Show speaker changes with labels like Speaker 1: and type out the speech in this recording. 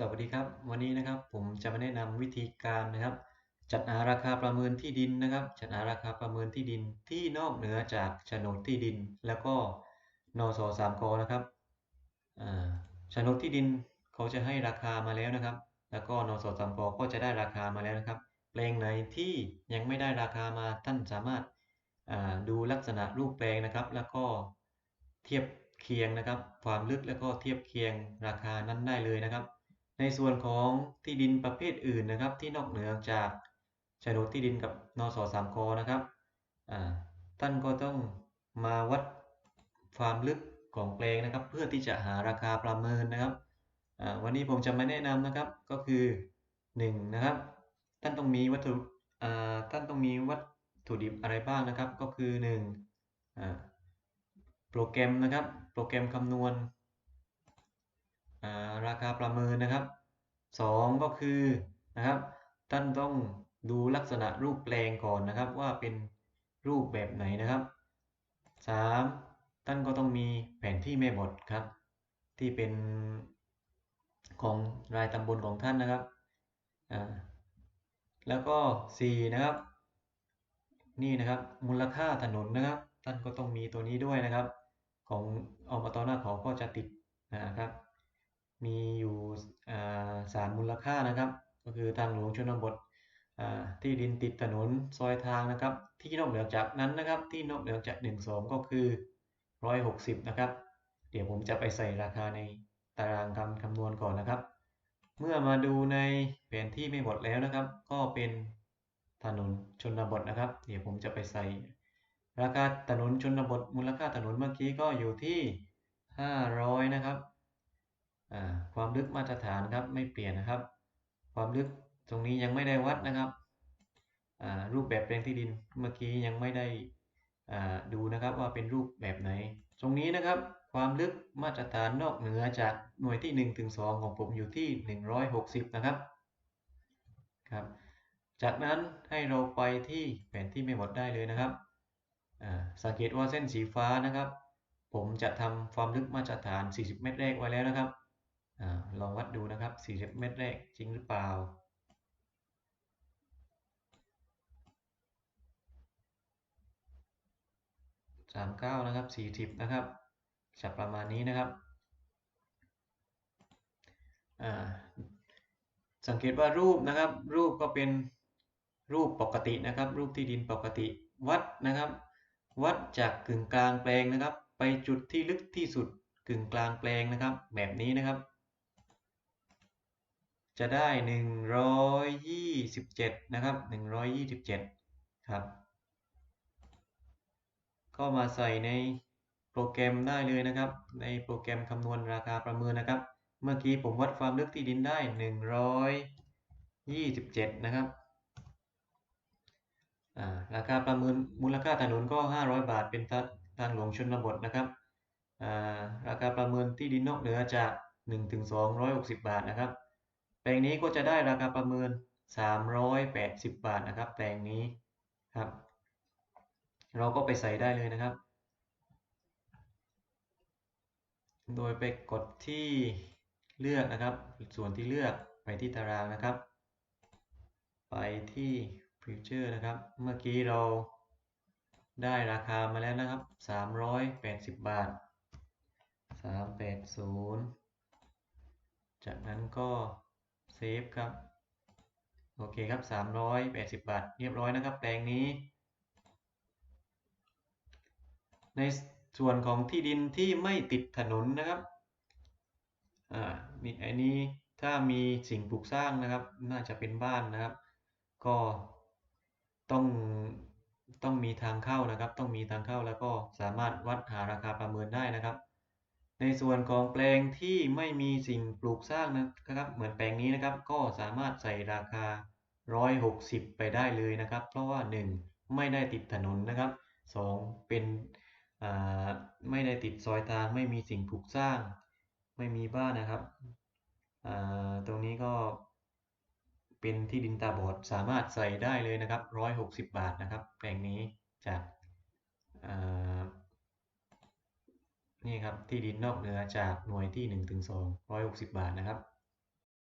Speaker 1: สวัสดีครับ วันนี้นะครับผมจะมาแนะนำวิธีการนะครับ จัดหาราคาประเมินที่ดินนะครับ จัดหาราคาประเมินที่ดินที่นอกเหนือจากโฉนดที่ดิน แล้วก็นสสามกนะครับโฉนดที่ดินเขาจะให้ราคามาแล้วนะครับ แล้วก็นสสามกก็จะได้ราคามาแล้วนะครับแปลงไหนที่ยังไม่ได้ราคามาท่านสามารถดูลักษณะรูปแปลงนะครับ แล้วก็เทียบเคียงนะครับ ความลึกแล้วก็เทียบเคียงราคานั้นได้เลยนะครับ ในส่วนของที่ดินประเภทอื่นนะครับ ที่นอกเหนือจากโฉนดที่ดินกับนสสามกนะครับท่านก็ต้องมาวัดความลึกของแปลงนะครับ เพื่อที่จะหาราคาประเมินนะครับวันนี้ผมจะมาแนะนำนะครับก็คือ1นะครับท่านต้องมีวัตถุท่านต้องมีวัตถุดิบอะไรบ้างนะครับ ก็คือ1โปรแกรมนะครับ โปรแกรมคำนวณ ราคาประเมินนะครับ 2 ก็คือนะครับท่านต้องดูลักษณะรูปแปลงก่อนนะครับว่าเป็นรูปแบบไหนนะครับ 3. ท่านก็ต้องมีแผนที่แม่บทครับ ที่เป็นของรายตำบลของท่านนะครับแล้วก็ 4 นะครับ นี่นะครับมูลค่าถนนนะครับ ท่านก็ต้องมีตัวนี้ด้วยนะครับ ของอบตหน้าขาก็จะติดนะครับ มีอยู่สามมูลค่านะครับ ก็คือทางหลวงชนบทที่ดินติดถนนซอยทางนะครับ ที่นอกเหนือจากนั้นนะครับ ที่นอกเหนือจาก1 2 ก็คือ 160 นะครับ เดี๋ยวผมจะไปใส่ราคาในตารางคำคำนวณก่อนนะครับ เมื่อมาดูในแผนที่ไม่หมดแล้วนะครับ ก็เป็นถนนชนบทนะครับ เดี๋ยวผมจะไปใส่ ราคาถนนชนบทมูลค่าถนนเมื่อกี้ก็อยู่ที่ 500 นะครับ ความลึกมาตรฐานครับไม่เปลี่ยนนะครับ ความลึกตรงนี้ยังไม่ได้วัดนะครับ รูปแบบแปลงที่ดินเมื่อกี้ยังไม่ได้ดูนะครับว่าเป็นรูปแบบไหน ตรงนี้นะครับ ความลึกมาตรฐานนอกเหนือจากหน่วยที่ 1 ถึง 2 ของผมอยู่ที่ 160 นะครับครับ จากนั้นให้เราไปที่แผนที่ไม่หมดได้เลยนะครับสังเกตว่าเส้นสีฟ้านะครับ ผมจะทำความลึกมาตรฐาน 40 เมตรแรกไว้แล้วนะครับ อลองวัดดูนะครับ 40 เมตรแรกจริงหรือเปล่า39นะครับ40นะครับจะประมาณนี้นะครับ สังเกตว่ารูปนะครับ รูปก็เป็นรูปปกตินะครับ รูปที่ดินปกติ วัดนะครับ วัดจากกึ่งกลางแปลงนะครับ ไปจุดที่ลึกที่สุดกึ่งกลางแปลงนะครับ แบบนี้นะครับ จะได้127นะครับ127ครับ ก็มาใส่ในโปรแกรมได้เลยนะครับ ในโปรแกรมคำนวณราคาประเมินนะครับ เมื่อกี้ผมวัดความลึกที่ดินได้127นะครับราคาประเมินมูลค่าถนนก็500บาทเป็นทางหลวงชนบทนะครับราคาประเมินที่ดินนอกเหนือจาก1-2 160 บาทนะครับ แปลงนี้ก็จะได้ราคาประเมิน 380 บาทนะครับ แปลงนี้ครับ เราก็ไปใส่ได้เลยนะครับ โดยไปกดที่เลือกนะครับ ส่วนที่เลือกไปที่ตารางนะครับ ไปที่ Future นะครับ เมื่อกี้เราได้ราคามาแล้วนะครับ 380 บาท 380 จากนั้นก็ เซฟครับ โอเคครับ 380 บาท เรียบร้อยนะครับ แปลงนี้ ในส่วนของที่ดินที่ไม่ติดถนนนะครับอ่ามีอันนี้ถ้ามีสิ่งปลูกสร้างนะครับ น่าจะเป็นบ้านนะครับ ก็ต้องต้องมีทางเข้านะครับ ต้องมีทางเข้าแล้วก็สามารถวัดหาราคาประเมินได้นะครับ ในส่วนของแปลงที่ไม่มีสิ่งปลูกสร้างนะครับ เหมือนแปลงนี้นะครับ ก็สามารถใส่ราคา 160 ไปได้เลยนะครับ เพราะว่า 1 ไม่ได้ติดถนนนะครับ 2 เป็นไม่ได้ติดซอยทางไม่มีสิ่งปลูกสร้าง ไม่มีบ้านนะครับ ตรงนี้ก็เป็นที่ดินตาบอดสามารถใส่ได้เลยนะครับ 160 บาทนะครับ แปลงนี้จากนี่ครับ ที่ดินนอกเหนือจากหน่วยที่1ถึง2 160 บาทนะครับ